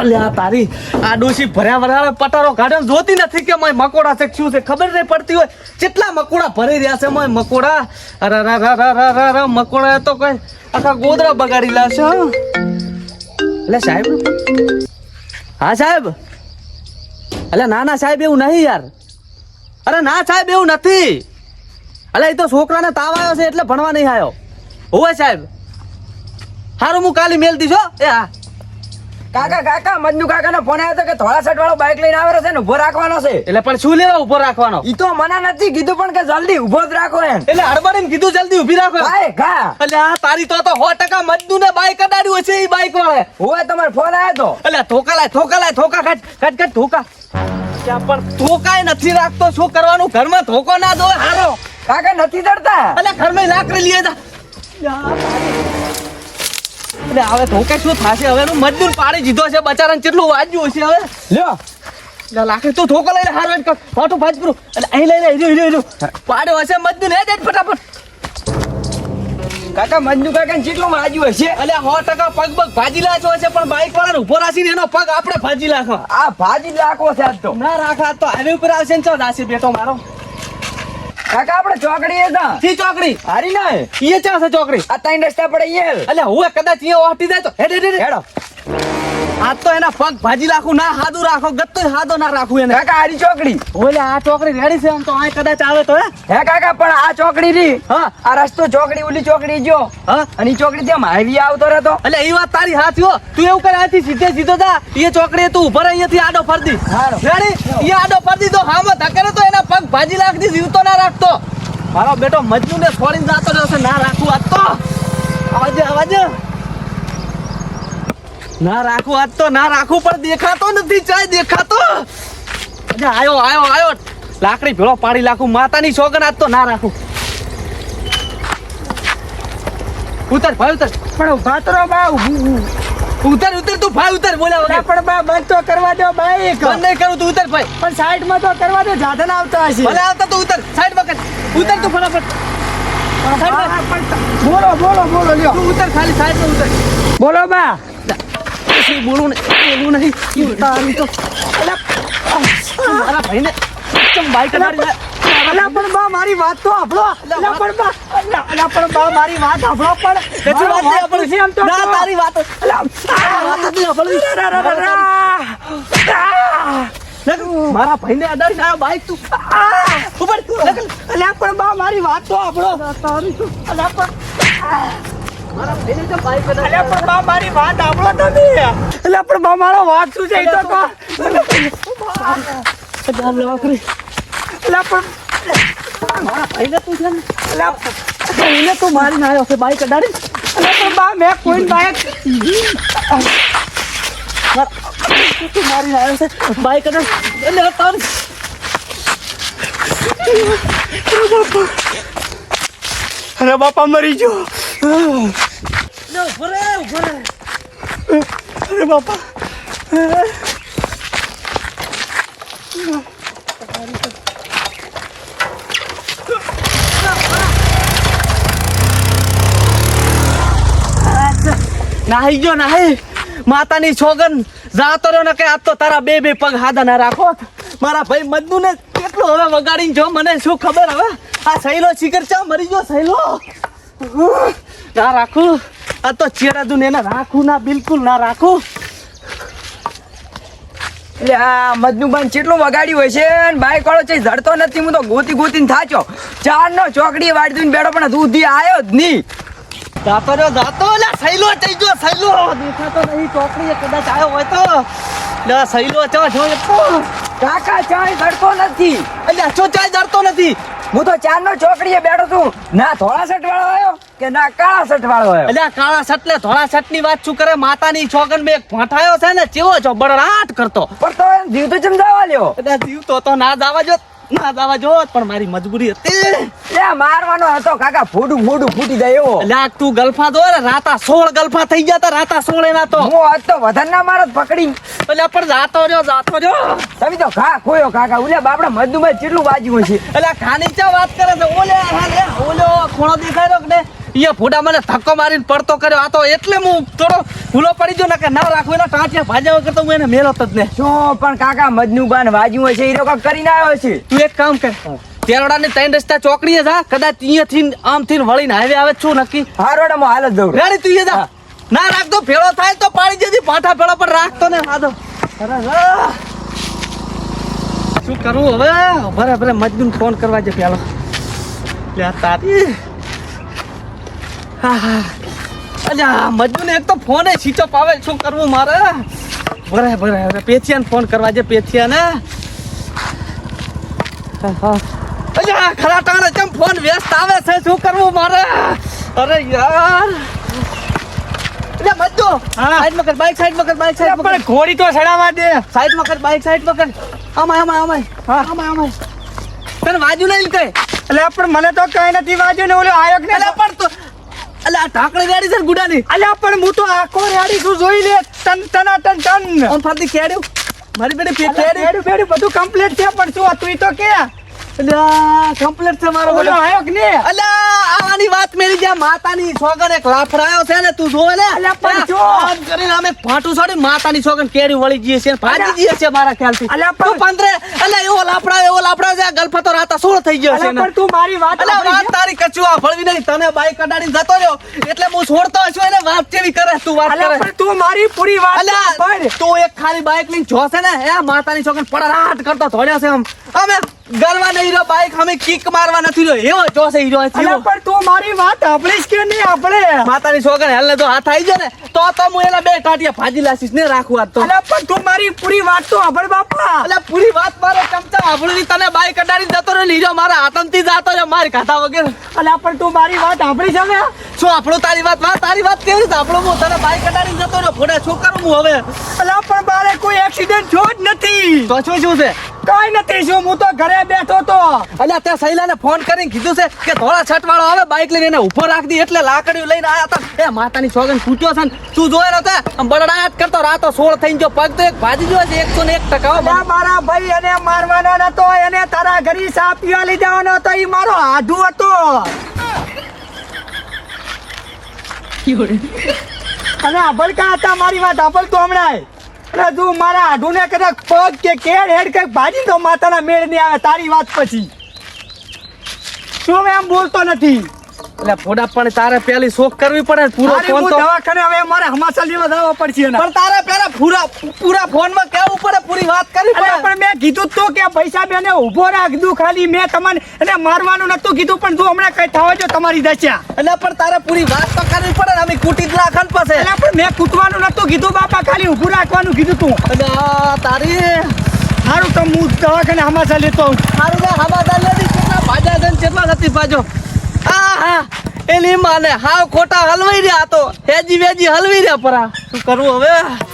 અલ્યા તારી આ ડોશી ભર્યા ભર્યા પટારો કાઢે જોતી નથી કે મોય મકોડા છે, શું છે? ખબર નહીં પડતી હોય. કેટલા મકોડા ભરી રહ્યા છે મય મકોડા? અરે રા રા રા રા રા રા, મકોડા તો કઈ આખા ગોદરા બગાડી હો. એટલે સાહેબ. હા, સાહેબ. અલ્યા ના ના, સાહેબ, એવું નહીં યાર. અરે ના, સાહેબ, એવું નથી. અલ્યા એ તો છોકરાને તાવ આવ્યો છે એટલે ભણવા નહીં આવ્યો. હોય સાહેબ. હારું, હું કાલી મેલ દીધો. એ હા. કાકા કાકા મજનુ કાકા નો ફોન આવ્યો હતો કે ધોળા શર્ટ વાળો બાઇક લઈને આવેલો છે ને ઊભો રાખવાનો છે. એટલે પણ શું લેવા ઊભો રાખવાનો? ઈ તો મના નથી કીધું પણ કે જલ્દી ઊભો જ રાખો એમ. એટલે હડબડીને કીધું જલ્દી ઊભી રાખો ભાઈ કા એટલે આ તારી તો તો સો ટકા મજનુ ને બાઈક અડાડ્યું છે એ બાઈક વાળે. હોય તમારો ફોન આવ્યો તો. એટલે ધોકા લાય ધોકા કાઢ કાઢ કાઢ ધોકા. ત્યાં પણ ધોકાય નથી રાખતો. શું કરવાનું? ઘરમાં ધોકો ના દો. હારો કાકા નથી ડરતા એટલે ઘરમાં લાકડી લઈએ જા એટલે હવે ધોકે શું થશે? હવે એનું મજદૂર પાડી દીધો છે. બચારાને કેટલું વાંચ્યું હશે હવે? લ્યો. લાકડી તું ધોકો લઈને હારો એક ફોટો ભાજ પૂરું એટલે અહીં લઈને હીરો હીરો હીરો પાડ્યો હશે મજદૂર હે જ ફટાફટ. કાકા મજનુ કાકા કેટલું વાજ્યું હશે? એટલે સો ટકા પગ પગ ભાજી લાખ્યો હશે પણ બાઈક વાળાને ઊભો રાખીને એનો પગ આપણે ભાજી લાખો આ ભાજી લાખો છે આજ તો. ના રાખા તો હાઈવે ઉપર આવશે ને ચો દાસી બેટો મારો. કાકા આપણે ચોકડી એ તા સી ચોકડી? હારી ના. યે ચા છે ચોકડી. આ ત્રણ રસ્તા પડે એ. એટલે હું કદાચ એ ઓટી જાય તો હેડ હેડ. હેડો. આ તો એના પગ ભાજી લાખું ના હાદુ રાખો ગત્તો હાદો ના રાખું એને. કાકા હારી ચોકડી. ઓલે આ ચોકડી રેડી છે આમ તો આ કદાચ આવે તો હે? હે કાકા પણ આ ચોકડી રી. હા. આ રસ્તો ચોકડી ઓલી ચોકડી જો હા. અને ચોકડી ત્યાં હાઈવી આવતો રહેતો. એટલે એ વાત તારી હાચી હો. તું એવું કરે આથી સીધે સીધો જા. એ ચોકડી તું ઊભા રહે અહીંયાથી આડો ફરદી રેડી એ આડો ફરદી તો હામાં ધકેલો તો એના પગ ભાજી રાખતી જીવતો ના રાખતો. મારો બેટો મજનુ ને છોડીને જાતો રહેશે ના રાખું આ તો. અવાજ અવાજ ના રાખું આજ તો ના રાખું પણ દેખાતો નથી ચાય દેખાતો. અરે આયો આયો આયો. લાકડી ભેળો પાડી લાખું માતાની છોકરા આજ તો ના રાખું. ઉતર ભાઈ ઉતર. પણ ઊભા તો બા ઉતર ઉતર તું ભાઈ ઉતર બોલ્યા ના પણ બા બંધ તો કરવા દો બાઈક બંધ નહીં કરું તું ઉતર ભાઈ. પણ સાઈડમાં તો કરવા દો જાધન આવતા હશે. ભલે આવતા તું ઉતર સાઈડમાં ઉતર તું ફટાફટ. બોલો બોલો બોલો લ્યો. તું ઉતર ખાલી સાઈડમાં ઉતર. બોલો બા. પછી બોલું નહીં બોલું નહીં તારી તો? મારા ભાઈને ચમ બાઈક. અલા પણ બા મારી વાત તો આપણો અલા પણ બા અલા પણ બા મારી વાત સાંભળો પણ. કશું વાત નહીં મારો છે આમ તો. ના, તારી વાત અલા વાત જ નહીં આપણને. રા, રા, રા, રા, રા. લગન, મારા ભાઈને અડાડી આવ્યો બાઈક તું. ઉપર લગન, અલા પણ બા મારી વાત તો આપણો તારી પણ મારા અલા પણ બા મારી વાત સાંભળો તમે અલા પણ મારો વાત શું છે? તો. પણ મારા ભાઈને તું છે ને, ભાઈને તું મારીને આવ્યો છે બાઈક અડાડી અલા પણ બા મેં કોઈ બાઈક તું મારીને આવ્યો છે બાઈક અડાડી એટલે તારી અરે બાપા મરી ગયો. અરે બાપા. નાહી ગયો નાહી. માતાની છોગન જાતો રહ્યો ને કે આ તો તારા બે બે પગ હાદા ના રાખો. મારા ભાઈ મજનુ ને કેટલું હવે વગાડીને જો મને શું ખબર હવે? આ સહેલો શિખર ચા મરી ગયો, સહેલો. ના રાખું. આ તો ચેડા ને એને રાખું ના, બિલકુલ ના રાખું. એટલે આ મજનુબાન કેટલું વગાડ્યું હોય છે બાઈક વાળો છે જડતો નથી, હું તો ગોતી ગોતીને થાચો ચાર નો ચોકડી વાળી દઈને બેઠો, પણ દૂધી આવ્યો જ નહીં. જાતો રહ્યો, જાતો. લે, સહેલો થઈ ગયો, સહેલો. દેખાતો નહીં, ચોકડીએ કદાચ આવ્યો હોય તો. લે, સહેલો ચો તો કાકા, ચાય જડતો નથી. એટલે ચો ચાય ડરતો નથી? હું તો ચાર નો ચોકડીએ બેઠો છું. ના ધોળા શર્ટ વાળો આવ્યો કે ના કાળા શર્ટ વાળો આવ્યો? એટલે કાળા કાળા સટલે ધોળા ની વાત શું કરે? માતાની છોગન બે ફાંઠાયો છે ને ચેવો છો બળરાટ કરતો. પણ તો જીવતો જીવ તો ચમજાવા લ્યો? એટલે જીવ તો ના દાવા જો ના દાવા જો પણ મારી મજબૂરી હતી. લે મારવાનો હતો કાકા ફૂડું ફૂડું ફૂટી જાય એવો. લાગ તું ગલફા દો રાતા સોળ ગલફા થઈ ગયા તા રાતા સોળ એના તો. હું આજ તો વધારે ના મારત પકડી. એટલે પણ જાતો રહ્યો જાતો રહ્યો. તમે તો ખા ખોયો કાકા. ઉલે બાપડા મજનુભાઈ કેટલું બાજ્યું છે એટલે ખાની ચા વાત કરે છે? ઓલે હા ઓલો ખૂણો દેખાય રહ્યો કે ને એ ફોડા મને ધક્કો મારીને પડતો કર્યો. આ તો એટલે હું થોડો ભૂલો પડી ગયો ને કે ના રાખવું એના ટાંટિયા ભાજ્યા વગર તો હું એને મેલો જ ને શું પણ કાકા મજનુબાન વાજ્યું હશે એ લોકો કરીને આવ્યો છે. તું એક કામ કર. તેરડાની ત્રણ રસ્તા ચોકડીએ જા. કદાચ અહીંયાથી આમથી વળીને હાઈવે આવે છું નક્કી. હારોડા હાલ જ જવું રેડી તું એ જા. ના રાખતો ભેળો થાય તો પાડી જતી પાઠા ભેળો પર રાખતો ને તો શું કરવું હવે? ભરે ભરે મજદૂર ફોન કરવા છે પેલો. લે આ તારી. અલ્યા મજદૂર એક તો ફોન સ્વિચ ઓફ આવે શું કરવું મારે? ભરાય ભરાય ભરે પેથિયાને ફોન કરવા જે પેથિયાને. અલ્યા ખરા કેમ ફોન વ્યસ્ત આવે છે? શું કરવું મારે? અરે યાર. અલ્યા મજદો સાઈડમાં કર બાઈક સાઈડમાં કર બાઈક સાઈડમાં ઘોડી તો સડાવા દે. સાઈડમાં કર બાઈક સાઈડમાં આમાં આમાં આમાં હા. આમાં આમાં તને વાજુ નહીં કઈ એટલે પણ મને તો કઈ નથી વાજુ ને ઓલો આયોગ ને પણ તો અલ્યા આ ઢાંકણી ગાડી છે ગુડાની? અલ્યા પણ હું તો આખો રેડી છું જોઈ લે. ટન ટના ટન ટન. ઓન ફરતી કેડ્યું મારી બેટી કેડ્યું બેડું બધું કમ્પ્લીટ છે પણ શું તું તો કે? કમ્પ્લીટ છે મારો ઓલો બધો. આયોગ ને અલ્યા આવાની વાત મેરી જ્યાં માતાની સોગન એક લાફડાયો છે ને તું જોવે ને અલ્યા, પણ જો. આમ કરીને અમે ફાટું છોડી માતાની સોગન કેરી વળી જઈએ છે ભાજી જઈએ છે મારા ખ્યાલથી. અલ્યા, પણ- પંદરે અલ્યા એવો લાફડાયો એવો લાફડાયો છે આ રાતા સોળ થઈ ગયો છે પણ તું મારી વાત અલ્યા વાત તારી કચુઆ ફળવી નહીં તને બાઈક કડાડી જતો રહ્યો એટલે હું છોડતો છું એને વાત કેવી કરે તું વાત કરે. પણ તું મારી પૂરી વાત તું એક ખાલી બાઈક લઈને જોશે ને એ માતાની છોકરી પડારાટ કરતો ધોડ્યો છે આમ. અમે ગરવા નહીં રહ્યો બાઈક અમે કિક મારવા નથી રહ્યો. એવો જોશે હીરો પણ તું મારી વાત સાંભળીશ કે નહીં આપણે? માતાની છોકરી હાલને તો હાથ આવી જાય ને. તો તો હું એના બે ટાટિયા ભાજી લાસીસ ને રાખું આજ તો. અલ્યા પણ તું મારી પૂરી વાત તો આભળ બાપા. એટલે પૂરી વાત મારો ચમચા આપણું તને બાઈક અડાડીને જતો રે ને હીરો મારા આતંકથી જાતો રહ્યો માર ખાતા વગર. અલ્યા પણ તું મારી વાત સાંભળી છે ને? શું આપણું તારી વાત વાત તારી વાત કેવી રીતે આપણું હું તને બાઈક અડાડીને જતો રે ફોડા શું કરું હું હવે? અલ્યા પણ મારે કોઈ એક્સિડન્ટ થયો જ નથી. તો શું શું છે? કઈ નથી શું હું તો ઘરે બેઠો તો. અલ્યા ત્યાં સૈલાને ફોન કરીને કીધું છે કે ધોળા છટ વાળો આવે બાઈક લઈને એને ઊભો રાખી દી એટલે લાકડીઓ લઈને આયા હતા. એ માતાની સોગન ફૂટ્યો છે ને તું છે આમ બડડાટ કરતો રાતો સોળ થઈ જો પગ તો એક ભાજી ગયો છે એકસો ને એક ટકા મારા ભાઈ એને મારવાનો નતો એને તારા ઘરી સા પીવા લઈ જવાનો હતો એ મારો આધુ હતો. અને આભળકા હતા મારી વાત આભળ તો હમણાં અને તું મારા આઢુને કદાચ પગ કે કેળ હેડ કંઈક ભાજી તો માતાના મેળ નહીં આવે તારી વાત પછી. શું એમ બોલતો નથી? એટલે ફોડા પણ તારે પેલી શોખ કરવી પડે પૂરો ફોન તો દવાખાને હવે મારે હમાસલ જેવા જવા પડશે પણ તારે પેલા પૂરા પૂરા ફોનમાં કેવું પડે? પૂરી વાત કરવી પડે? પણ મેં કીધું તો કે પૈસા બેને ઊભો રાખ દુ ખાલી મેં તમને એને મારવાનું નતું કીધું પણ તું હમણાં કઈ થવા જો તમારી દશા. એટલે પણ તારે પૂરી વાત તો કરવી પડે અમે કૂટી જ લાખન પાસે એટલે પણ મેં કૂટવાનું નતું કીધું બાપા ખાલી ઊભું રાખવાનું કીધું તું. અને તારી સારું તો હું દવાખાને હમાસા લેતો. હારું ને લેતી કેટલા ભાજા છે કેટલા નથી ભાજો? આ એની માને હાવ ખોટા હલવાઈ રહ્યા તો હેજી વેજી હલવી રહ્યા પરા. શું કરવું હવે?